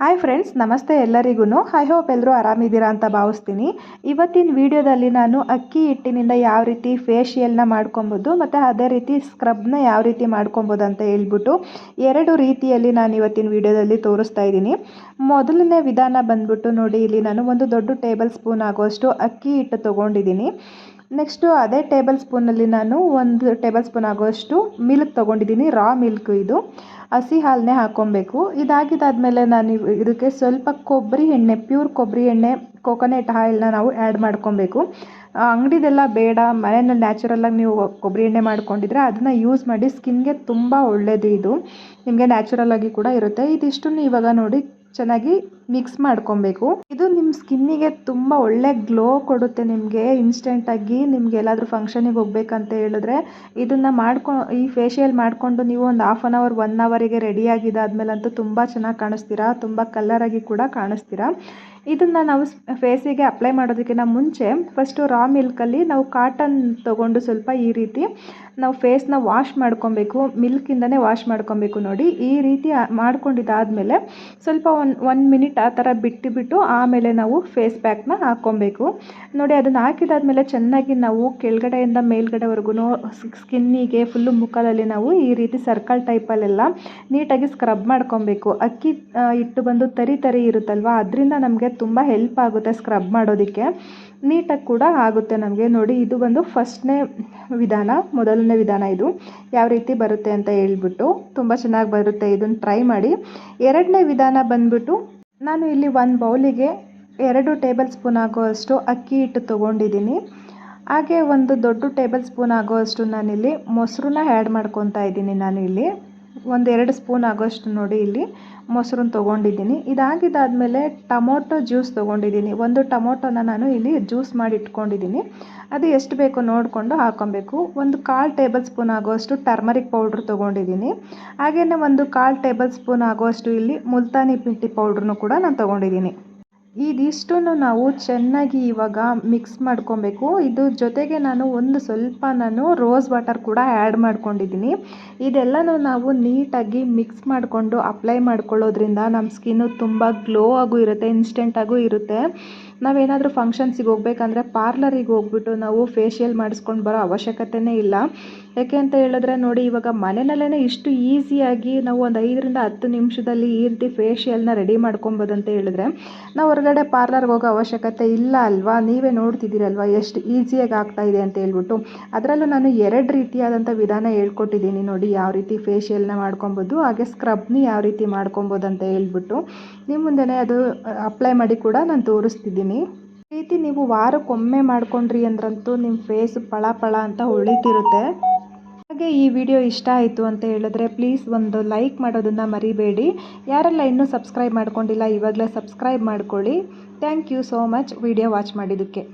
Hi friends ನಮಸ್ತೆ ಎಲ್ಲರಿಗೂ I hope ಎಲ್ಲರೂ ಆರಾಮಿದ್ದೀರಾ ಅಂತ ಭಾವಿಸ್ತೀನಿ. ಇವತ್ತಿನ ವಿಡಿಯೋದಲ್ಲಿ ನಾನು ಅಕ್ಕಿ ಹಿಟ್ಟಿನಿಂದ ಯಾವ ರೀತಿ ಫೇಶಿಯಲ್ನ ಮಾಡ್ಕೊಬೋದು, ಮತ್ತು ಅದೇ ರೀತಿ ಸ್ಕ್ರಬ್ನ ಯಾವ ರೀತಿ ಮಾಡ್ಕೊಬೋದು ಅಂತ ಹೇಳ್ಬಿಟ್ಟು ಎರಡು ರೀತಿಯಲ್ಲಿ ನಾನು ಇವತ್ತಿನ ವಿಡಿಯೋದಲ್ಲಿ ತೋರಿಸ್ತಾ ಇದ್ದೀನಿ. ಮೊದಲನೇ ವಿಧಾನ ಬಂದ್ಬಿಟ್ಟು ನೋಡಿ, ಇಲ್ಲಿ ನಾನು ಒಂದು ದೊಡ್ಡ ಟೇಬಲ್ ಸ್ಪೂನ್ ಆಗೋಷ್ಟು ಅಕ್ಕಿ ಹಿಟ್ಟು ತೊಗೊಂಡಿದ್ದೀನಿ. ನೆಕ್ಸ್ಟು ಅದೇ ಟೇಬಲ್ ಸ್ಪೂನಲ್ಲಿ ನಾನು ಒಂದು ಟೇಬಲ್ ಸ್ಪೂನ್ ಆಗೋಷ್ಟು ಮಿಲ್ಕ್ ತೊಗೊಂಡಿದ್ದೀನಿ ರಾ ಮಿಲ್ಕ್ ಇದು. ಹಸಿ ಹಾಲನ್ನೇ ಹಾಕ್ಕೊಬೇಕು. ಇದಾಗಿದ್ದಾದಮೇಲೆ ನಾನು ಇದಕ್ಕೆ ಸ್ವಲ್ಪ ಕೊಬ್ಬರಿ ಎಣ್ಣೆ ಪ್ಯೂರ್ ಕೊಬ್ಬರಿ ಎಣ್ಣೆ ಕೋಕೋನೆಟ್ ಆಯಿಲ್ನ ನಾವು ಆ್ಯಡ್ ಮಾಡ್ಕೊಬೇಕು. ಅಂಗಡಿದೆಲ್ಲ ಬೇಡ, ಮನೆಯಲ್ಲಿ ನ್ಯಾಚುರಲ್ಲಾಗಿ ನೀವು ಕೊಬ್ಬರಿ ಎಣ್ಣೆ ಮಾಡ್ಕೊಂಡಿದ್ರೆ ಅದನ್ನು ಯೂಸ್ ಮಾಡಿ ಸ್ಕಿನ್ಗೆ ತುಂಬ ಒಳ್ಳೆಯದು ಇದು. ನಿಮಗೆ ನ್ಯಾಚುರಲ್ ಆಗಿ ಕೂಡ ಇರುತ್ತೆ. ಇದಿಷ್ಟನ್ನು ಇವಾಗ ನೋಡಿ ಚೆನ್ನಾಗಿ ಮಿಕ್ಸ್ ಮಾಡ್ಕೊಬೇಕು. ಇದು ನಿಮ್ಮ ಸ್ಕಿನ್ನಿಗೆ ತುಂಬ ಒಳ್ಳೆ ಗ್ಲೋ ಕೊಡುತ್ತೆ ನಿಮಗೆ. ಇನ್ಸ್ಟೆಂಟಾಗಿ ನಿಮ್ಗೆ ಎಲ್ಲಾದರೂ ಫಂಕ್ಷನಿಗೆ ಹೋಗ್ಬೇಕಂತ ಹೇಳಿದ್ರೆ ಇದನ್ನು ಮಾಡ್ಕೊ, ಈ ಫೇಶಿಯಲ್ ಮಾಡಿಕೊಂಡು ನೀವು ಒಂದು ಹಾಫ್ ಆನ್ ಅವರ್ ಒನ್ ಅವರಿಗೆ ಆದ್ಮೇಲಂತೂ ತುಂಬಾ ಚೆನ್ನಾಗಿ ಕಾಣಿಸ್ತೀರಾ? ತುಂಬ ಆಗಿ ಕೂಡ ಕಾಣಿಸ್ತೀರಾ? ಇದನ್ನು ನಾವು ಫೇಸಿಗೆ ಅಪ್ಲೈ ಮಾಡೋದಕ್ಕಿಂತ ಮುಂಚೆ ಫಸ್ಟು ರಾ ಮಿಲ್ಕಲ್ಲಿ ನಾವು ಕಾಟನ್ ತೊಗೊಂಡು ಸ್ವಲ್ಪ ಈ ರೀತಿ ನಾವು ಫೇಸ್ನ ವಾಶ್ ಮಾಡ್ಕೊಬೇಕು ಮಿಲ್ಕಿಂದನೇ ವಾಶ್ ಮಾಡ್ಕೊಬೇಕು ನೋಡಿ. ಈ ರೀತಿ ಮಾಡ್ಕೊಂಡಿದ್ದಾದಮೇಲೆ ಸ್ವಲ್ಪ ಒಂದು ಒನ್ ಮಿನಿಟ್ ಆ ಥರ ಬಿಟ್ಟುಬಿಟ್ಟು ಬಿಟ್ಟು ಆಮೇಲೆ ನಾವು ಫೇಸ್ ಪ್ಯಾಕ್ನ ಹಾಕ್ಕೊಬೇಕು. ನೋಡಿ, ಅದನ್ನು ಹಾಕಿದಾದ್ಮೇಲೆ ಚೆನ್ನಾಗಿ ನಾವು ಕೆಳಗಡೆಯಿಂದ ಮೇಲ್ಗಡೆವರೆಗೂ ಸ್ಕಿನ್ನಿಗೆ ಫುಲ್ಲು ಮುಖದಲ್ಲಿ ನಾವು ಈ ರೀತಿ ಸರ್ಕಲ್ ಟೈಪಲ್ಲೆಲ್ಲ ನೀಟಾಗಿ ಸ್ಕ್ರಬ್ ಮಾಡ್ಕೊಬೇಕು. ಅಕ್ಕಿ ಇಟ್ಟು ಬಂದು ತರಿ ತರಿ ಇರುತ್ತಲ್ವ, ಅದರಿಂದ ನಮಗೆ ತುಂಬ ಹೆಲ್ಪ್ ಆಗುತ್ತೆ ಸ್ಕ್ರಬ್ ಮಾಡೋದಕ್ಕೆ. ನೀಟಾಗಿ ಕೂಡ ಆಗುತ್ತೆ ನಮಗೆ. ನೋಡಿ, ಇದು ಬಂದು ಫಸ್ಟ್ನೇ ವಿಧಾನ, ಮೊದಲನೇ ವಿಧಾನ ಇದು. ಯಾವ ರೀತಿ ಬರುತ್ತೆ ಅಂತ ಹೇಳ್ಬಿಟ್ಟು ತುಂಬ ಚೆನ್ನಾಗಿ ಬರುತ್ತೆ. ಇದನ್ನು ಟ್ರೈ ಮಾಡಿ. ಎರಡನೇ ವಿಧಾನ ಬಂದ್ಬಿಟ್ಟು ನಾನು ಇಲ್ಲಿ ಒಂದು ಬೌಲಿಗೆ ಎರಡು ಟೇಬಲ್ ಸ್ಪೂನ್ ಆಗುವಷ್ಟು ಅಕ್ಕಿ ಹಿಟ್ಟು ತೊಗೊಂಡಿದ್ದೀನಿ. ಹಾಗೆ ಒಂದು ದೊಡ್ಡ ಟೇಬಲ್ ಸ್ಪೂನ್ ಆಗುವಷ್ಟು ನಾನಿಲ್ಲಿ ಮೊಸರನ್ನ ಆ್ಯಡ್ ಮಾಡ್ಕೊತಾ ಇದ್ದೀನಿ ನಾನು ಇಲ್ಲಿ ಒಂದು ಎರಡು ಸ್ಪೂನ್ ಆಗೋಷ್ಟು ನೋಡಿ ಇಲ್ಲಿ ಮೊಸರನ್ನ ತೊಗೊಂಡಿದ್ದೀನಿ. ಇದಾಗಿದ್ದಾದಮೇಲೆ ಟೊಮೊಟೊ ಜ್ಯೂಸ್ ತೊಗೊಂಡಿದ್ದೀನಿ. ಒಂದು ಟೊಮೊಟೊನ ನಾನು ಇಲ್ಲಿ ಜ್ಯೂಸ್ ಮಾಡಿ ಇಟ್ಕೊಂಡಿದ್ದೀನಿ. ಅದು ಎಷ್ಟು ಬೇಕೋ ನೋಡಿಕೊಂಡು ಹಾಕೊಬೇಕು. ಒಂದು ಕಾಲು ಟೇಬಲ್ ಸ್ಪೂನ್ ಆಗೋಷ್ಟು ಟರ್ಮರಿಕ್ ಪೌಡ್ರ್ ತೊಗೊಂಡಿದ್ದೀನಿ. ಹಾಗೆಯೇ ಒಂದು ಕಾಲು ಟೇಬಲ್ ಸ್ಪೂನ್ ಆಗೋಷ್ಟು ಇಲ್ಲಿ ಮುಲ್ತಾನಿ ಪಿಂಟಿ ಪೌಡ್ರನ್ನು ಕೂಡ ನಾನು ತೊಗೊಂಡಿದ್ದೀನಿ. ಇದಿಷ್ಟನ್ನು ನಾವು ಚೆನ್ನಾಗಿ ಇವಾಗ ಮಿಕ್ಸ್ ಮಾಡ್ಕೊಬೇಕು. ಇದು ಜೊತೆಗೆ ನಾನು ಒಂದು ಸ್ವಲ್ಪ ನಾನು ರೋಸ್ ವಾಟರ್ ಕೂಡ ಆ್ಯಡ್ ಮಾಡ್ಕೊಂಡಿದ್ದೀನಿ. ಇದೆಲ್ಲನೂ ನಾವು ನೀಟಾಗಿ ಮಿಕ್ಸ್ ಮಾಡಿಕೊಂಡು ಅಪ್ಲೈ ಮಾಡ್ಕೊಳ್ಳೋದ್ರಿಂದ ನಮ್ಮ ಸ್ಕಿನ್ನು ತುಂಬ ಗ್ಲೋ ಆಗೂ ಇರುತ್ತೆ ಇನ್ಸ್ಟೆಂಟಾಗೂ ಇರುತ್ತೆ. ನಾವೇನಾದರೂ ಫಂಕ್ಷನ್ಸಿಗೆ ಹೋಗ್ಬೇಕಂದ್ರೆ ಪಾರ್ಲರಿಗೆ ಹೋಗ್ಬಿಟ್ಟು ನಾವು ಫೇಶಿಯಲ್ ಮಾಡಿಸ್ಕೊಂಡು ಬರೋ ಅವಶ್ಯಕತೆಯೇ ಇಲ್ಲ. ಯಾಕೆ ಅಂತ ಹೇಳಿದ್ರೆ ನೋಡಿ, ಇವಾಗ ಮನೆಯಲ್ಲೇ ಇಷ್ಟು ಈಸಿಯಾಗಿ ನಾವು ಒಂದು ಐದರಿಂದ ಹತ್ತು ನಿಮಿಷದಲ್ಲಿ ಈ ರೀತಿ ಫೇಶಿಯಲ್ನ ರೆಡಿ ಮಾಡ್ಕೊಬೋದು ಅಂತ ಹೇಳಿದ್ರೆ ನಾವು ಹೊರಗಡೆ ಪಾರ್ಲರ್ಗೆ ಹೋಗೋ ಅವಶ್ಯಕತೆ ಇಲ್ಲ ಅಲ್ವಾ? ನೀವೇ ನೋಡ್ತಿದ್ದೀರಲ್ವಾ ಎಷ್ಟು ಈಸಿಯಾಗಿ ಆಗ್ತಾ ಇದೆ ಅಂತ ಹೇಳ್ಬಿಟ್ಟು. ಅದರಲ್ಲೂ ನಾನು ಎರಡು ರೀತಿಯಾದಂಥ ವಿಧಾನ ಹೇಳ್ಕೊಟ್ಟಿದ್ದೀನಿ ನೋಡಿ, ಯಾವ ರೀತಿ ಫೇಶಿಯಲ್ನ ಮಾಡ್ಕೊಬೋದು, ಹಾಗೆ ಸ್ಕ್ರಬ್ನಿ ಯಾವ ರೀತಿ ಮಾಡ್ಕೊಬೋದು ಅಂತ ಹೇಳ್ಬಿಟ್ಟು. ನಿಮ್ಮ ಮುಂದೆನೇ ಅದು ಅಪ್ಲೈ ಮಾಡಿ ಕೂಡ ನಾನು ತೋರಿಸ್ತಿದ್ದೀನಿ. ಪ್ರೀತಿ ರೀತಿ ನೀವು ವಾರಕ್ಕೊಮ್ಮೆ ಮಾಡ್ಕೊಂಡ್ರಿ ಅಂದ್ರಂತೂ ನಿಮ್ಮ ಫೇಸ್ ಪಳ ಪಳ ಅಂತ ಹೊಳಿತಿರುತ್ತೆ ಹಾಗೆ ಈ ವಿಡಿಯೋ ಇಷ್ಟ ಆಯಿತು ಅಂತ ಹೇಳಿದ್ರೆ ಪ್ಲೀಸ್ ಒಂದು ಲೈಕ್ ಮಾಡೋದನ್ನು ಮರಿಬೇಡಿ. ಯಾರೆಲ್ಲ ಇನ್ನೂ ಸಬ್ಸ್ಕ್ರೈಬ್ ಮಾಡ್ಕೊಂಡಿಲ್ಲ, ಇವಾಗಲೇ ಸಬ್ಸ್ಕ್ರೈಬ್ ಮಾಡ್ಕೊಳ್ಳಿ. Thank you so much video watch ಮಾಡಿದ್ದಕ್ಕೆ.